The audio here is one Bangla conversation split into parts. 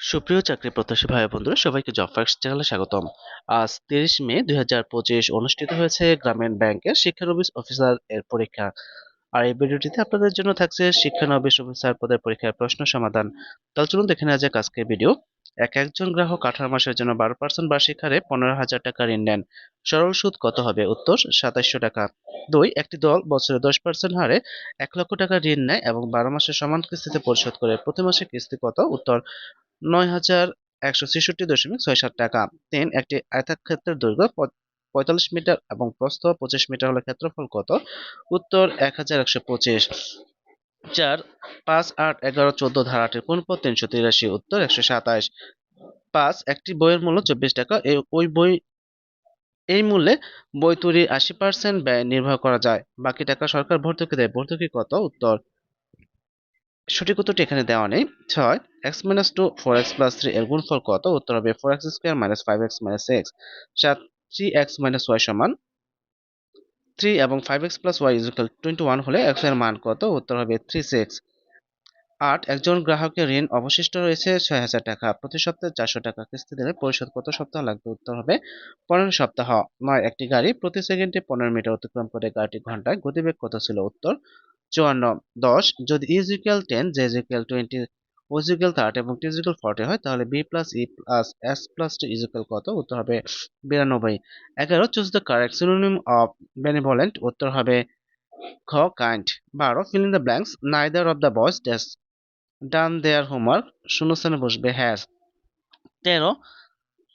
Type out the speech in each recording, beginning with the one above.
সুপ্রিয় চাকরি প্রত্যাশী ভাই বন্ধুরা, সবাইকে জব ফার্স্ট চ্যানেলে স্বাগতম। আজ তিরিশ মে দুই হাজার পঁচিশ অনুষ্ঠিত হয়েছে গ্রামীণ ব্যাংকের শিক্ষানবিশ অফিসার এর পরীক্ষা। আর এই ভিডিওটিতে আপনাদের জন্য থাকছে শিক্ষানবিশ অফিসার পদের পরীক্ষার প্রশ্ন সমাধান। তাহলে চলুন দেখে নেওয়া যাক আজকের ভিডিও। এক একজন গ্রাহক আঠারো মাসের জন্য বারো পার্সেন্ট বার্ষিক হারে পনেরো হাজার টাকা ঋণ নেন। সরল সুদ কত হবে? উত্তর সাতাশশো টাকা। দুই, একটি দল বছরে দশ পার্সেন্ট হারে এক লক্ষ টাকা ঋণ নেয় এবং বারো মাসের সমান কিস্তিতে পরিশোধ করে প্রতি মাসে কিস্তি কত? উত্তর নয় হাজার একশো ছেষট্টি দশমিক ছয় সাত টাকা। তিন একটি আয়তক্ষেত্রের দৈর্ঘ্য পঁয়তাল্লিশ মিটার এবং প্রস্থ পঁচিশ মিটার হলে ক্ষেত্রফল কত? উত্তর এক হাজার একশো পঁচিশ। চার, পাঁচ, আট, এগারো, চোদ্দ ধারাটির কোন পদ তিনশো তিরাশি, উত্তর একশো সাতাশ পাঁচ, একটি বইয়ের মূল্য চব্বিশ টাকা। এই, ওই বই, এই মূল্যে বই তৈরি আশি পার্সেন্ট ব্যয় নির্বাহ করা যায়। বাকি টাকা সরকার ভর্তুকি দেয়। ভর্তুকি কত? উত্তর সঠিক উত্তরটি এখানে দেওয়া নেই। ছয় x minus two four x plus three এর গুণফল কত? উত্তর হবে four x square minus five x minus x সাত থ্রি এক্স মাইনাস ওয়াই সমান থ্রি এবং five x plus y equal twenty one হলে এক্সের মান কত? উত্তর হবে থ্রি সিক্স আট, একজন গ্রাহকের ঋণ অবশিষ্ট রয়েছে ছয় হাজার টাকা। প্রতি সপ্তাহে চারশো টাকা কিস্তি দিলে পরিশোধ কত সপ্তাহ লাগবে? উত্তর হবে পনেরো সপ্তাহ। নয়, একটি গাড়ি প্রতি সেকেন্ডে পনেরো মিটার অতিক্রম করে গাড়িটি ঘন্টায় গতিবেগ কত ছিল? উত্তর চুয়ান্ন দশ, যদি equal ten J equal twenty equal thirty এবং টি ইজিক্যাল ফর্টি হয়, তাহলে B plus E plus S plus T equal কত? উত্তর হবে বিরানব্বই। এগারো choose the correct synonym of benevolent উত্তর হবে খ কাইন্ড বারো fill in the blanks neither of the boys dash done their homework শূন্যস্থানে বসবে হ্যাজ তেরো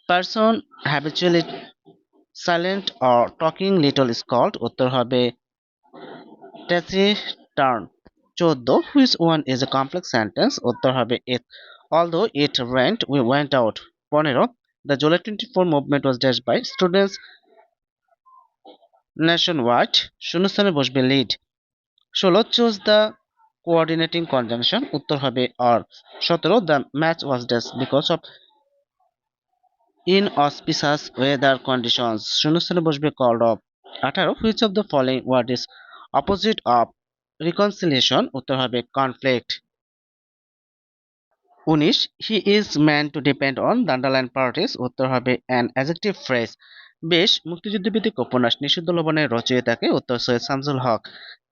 person habitually silent or talking little is called উত্তর হবে ট্যাচি টার্ন চোদ্দ which one is a complex sentence উত্তর হবে it although it went we went out পনেরো the July twenty four movement was dash by students nationwide শূন্যস্থানে বসবে লিড ষোলো চুজ দ্য কোঅর্ডিনেটিং কনজাংশন উত্তর হবে অর সতেরো the match was dash because of inauspicious weather conditions শূন্যস্থানে বসবে কল্ড অফ আঠারো which of the following word is opposite of reconciliation উত্তর হবে কনফ্লিক্ট উনিশ he is man to depend on the underline parties উত্তর হবে অ্যান অ্যাজেক্টিভ ফ্রেজ বেশ মুক্তিযুদ্ধভিত্তিক উপন্যাস নিষিদ্ধ লবণের রচয়িতাকে উত্তর সৈয়দ শামসুল হক।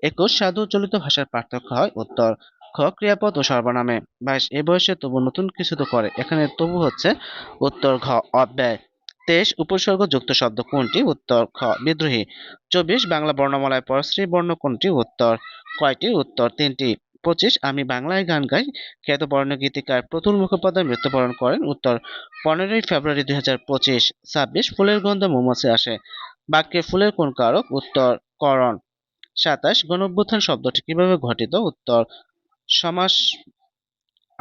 একুশ সাধু চলিত ভাষার পার্থক্য হয় উত্তর খ, ক্রিয়াপদ ও সর্বনামে। বাইশ, এ বয়সে তবু নতুন কিছু তো করে, এখানে তবু হচ্ছে উত্তর ঘ, অব্যয়। তেইশ উপসর্গ যুক্ত শব্দ কোনটি? উত্তর, খ, বিদ্রোহী। চব্বিশ, বাংলা বর্ণমালায় পরশ্রী বর্ণ কোনটি? উত্তর, কয়টি? উত্তর, তিনটি। পঁচিশ, আমি বাংলায় গান গাই। খ্যাত বর্ণ গীতিকার প্রতুল মুখোপাধ্যায় মৃত্যুবরণ করেন। উত্তর, পনেরোই ফেব্রুয়ারি দুই হাজার পঁচিশ, ছাব্বিশ, ফুলের গন্ধ মৌমাছি আসে। বাক্যে ফুলের কোন কারক? উত্তর, করণ। সাতাশ, গণঅভ্যুত্থান শব্দটি কীভাবে ঘটিত? উত্তর, সমাস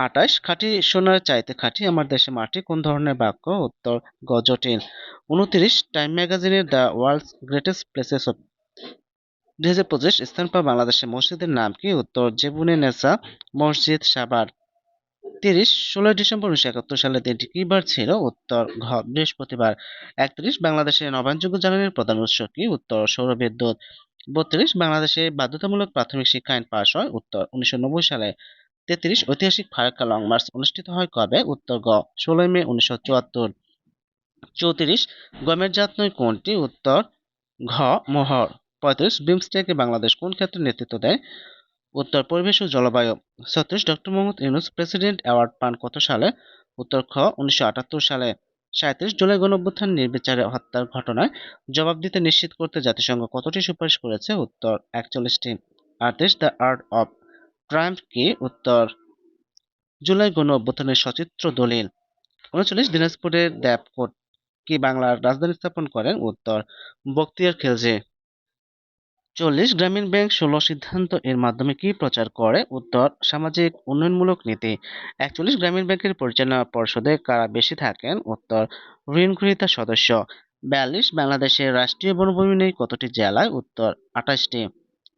আটাশ খাঁটি সোনার চাইতে খাঁটি আমার দেশে মাটি, কোন ধরনের বাক্য? উত্তর গ জটিল উনত্রিশ, টাইম ম্যাগাজিনের the world's greatest places of দুই হাজার পঁচিশ, স্থান পাওয়া বাংলাদেশের মসজিদের নাম কি? উত্তর, জেবুনে নেসা মসজিদ সাবার তিরিশ, ষোলোই ডিসেম্বর উনিশশো একাত্তর সালে দিনটি কি বার ছিল? উত্তর, ঘ, বৃহস্পতিবার। একত্রিশ, বাংলাদেশের নবায়নযোগ্য জ্বালানির প্রধান উৎস কি? উত্তর, সৌরবিদ্যুৎ। বত্রিশ, বাংলাদেশে বাধ্যতামূলক প্রাথমিক শিক্ষা আইন পাশ হয়? উত্তর, উনিশশো নব্বই সালে। তেত্রিশ ঐতিহাসিক ফারাক্কা লং মার্চ অনুষ্ঠিত হয় কবে? উত্তর গ, ষোলোই মে উনিশশো চুয়াত্তর। চৌত্রিশ, গমের জাত নয় কোনটি? উত্তর ঘ, মোহর। পঁয়ত্রিশ, বিমস্টেকে বাংলাদেশ কোন ক্ষেত্রে নেতৃত্ব দেয়? উত্তর পরিবেশ ও জলবায়ু। ছত্রিশ, doctor Muhammad Yunus president award পান কত সালে? উত্তর খ, উনিশশো আটাত্তর সালে। সাঁত্রিশ জুলাই গণঅভ্যুত্থান, নির্বিচারে হত্যার ঘটনায় জবাব দিতে নিশ্চিত করতে জাতিসংঘ কতটি সুপারিশ করেছে? উত্তর একচল্লিশটি। আটত্রিশ, দ্য আর্ট অফ ট্রাম্প কি উত্তর। জুলাই গণ অভ্যুত্থানের সচিত্র দলিল। উনচল্লিশ দিনাজপুরের দেবকোট কি বাংলার রাজধানী স্থাপন করেন? উত্তর বক্তিয়ার খিলজি চল্লিশ, গ্রামীণ ব্যাংক ষোলো সিদ্ধান্ত, এর মাধ্যমে কি প্রচার করে? উত্তর, সামাজিক উন্নয়নমূলক নীতি। একচল্লিশ, গ্রামীণ ব্যাংকের পরিচালনা পর্ষদে কারা বেশি থাকেন? উত্তর ঋণ গ্রহীতা সদস্য। বিয়াল্লিশ, বাংলাদেশের রাষ্ট্রীয় বনভূমি নেই কতটি জেলায়? উত্তর, আঠাশটি।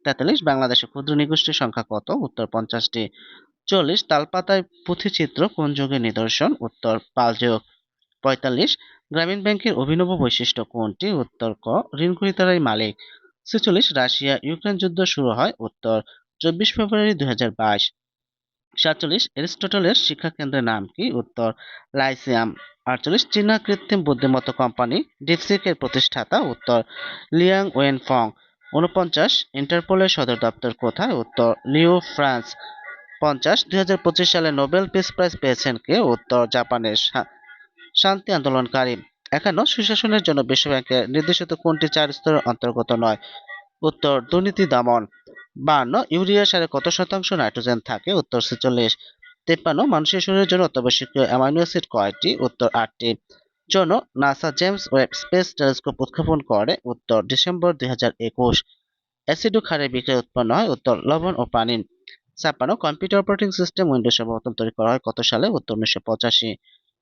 তেতাল্লিশ বাংলাদেশের ক্ষুদ্র নিগোষ্ঠীর সংখ্যা কত? উত্তর পঞ্চাশটি। চল্লিশ, তালপাতায় পুঁথিচিত্র কোন যুগের নিদর্শন? উত্তর পাল যুগ। পঁয়তাল্লিশ, গ্রামীণ ব্যাংকের অভিনব বৈশিষ্ট্য কোনটি? উত্তর ক ঋণ গ্রহীতারাই মালিক। ছেচল্লিশ, রাশিয়া, ইউক্রেন যুদ্ধ শুরু হয়? উত্তর, চব্বিশ ফেব্রুয়ারি দুই হাজার বাইশ। সাতচল্লিশ, এরিস্টটলের শিক্ষা কেন্দ্রের নাম কি? উত্তর, লাইসিয়াম। আটচল্লিশ, চীনা কৃত্রিম বুদ্ধিমত্তা কোম্পানি, ডিপসিকের প্রতিষ্ঠাতা? উত্তর লিয়াং ওয়েন ফং উনপঞ্চাশ ইন্টারপোলের সদর দপ্তর কোথায়? উত্তর লিও ফ্রান্স। পঞ্চাশ, দুই সালে নোবেল পিস প্রাইজ পেয়েছেন কে? উত্তর, জাপানের শান্তি আন্দোলনকারী। একান্ন, সুশাসনের জন্য বিশ্বব্যাংকের নির্দেশিত কোনটি চার স্তরের অন্তর্গত নয়? উত্তর, দুর্নীতি দমন। বান্ন, ইউরিয়া সারে কত শতাংশ নাইট্রোজেন থাকে? উত্তর ছেচল্লিশ। তেপ্পান্ন, মানুষের শরীরের জন্য অত্যাবশ্যকীয় অ্যামাইনো অ্যাসিড কয়টি? উত্তর আটটি। জন্য NASA James Webb space telescope উৎক্ষেপণ করে উত্তর ডিসেম্বর দুই হাজার একুশ। অ্যাসিড ক্ষারের বিক্রিয়া উৎপন্ন হয় উত্তর লবণ ও পানি। ছাপ্পান্ন, কম্পিউটার অপারেটিং সিস্টেম উইন্ডোজ সর্বপ্রথম তৈরি করা হয় কত সালে? উত্তর উনিশশো পঁচাশি।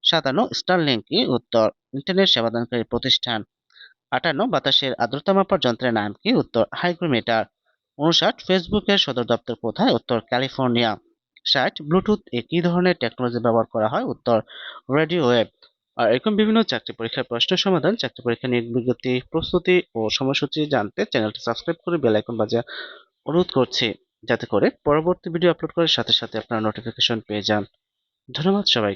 সাতান্ন, স্টারলিংক কি উত্তর ইন্টারনেট সেবাদানকারী প্রতিষ্ঠান। আটান্ন, বাতাসের আর্দ্রতা মাপার যন্ত্রের নাম কি? উত্তর হাইগ্রোমিটার। উনষাট, ফেসবুকের সদর দপ্তর কোথায়? উত্তর ক্যালিফোর্নিয়া। ষাট, ব্লুটুথ এ কি ধরনের টেকনোলজি ব্যবহার করা হয়? উত্তর রেডিও ওয়েব আর এরকম বিভিন্ন চাকরি পরীক্ষার প্রশ্ন সমাধান, চাকরি পরীক্ষা নিয়োগ বিজ্ঞপ্তি, প্রস্তুতি ও সময়সূচি জানতে চ্যানেলটি সাবস্ক্রাইব করে বেল আইকন বাজার অনুরোধ করছি, যাতে করে পরবর্তী ভিডিও আপলোড করার সাথে সাথে আপনারা নোটিফিকেশন পেয়ে যান। ধন্যবাদ সবাইকে।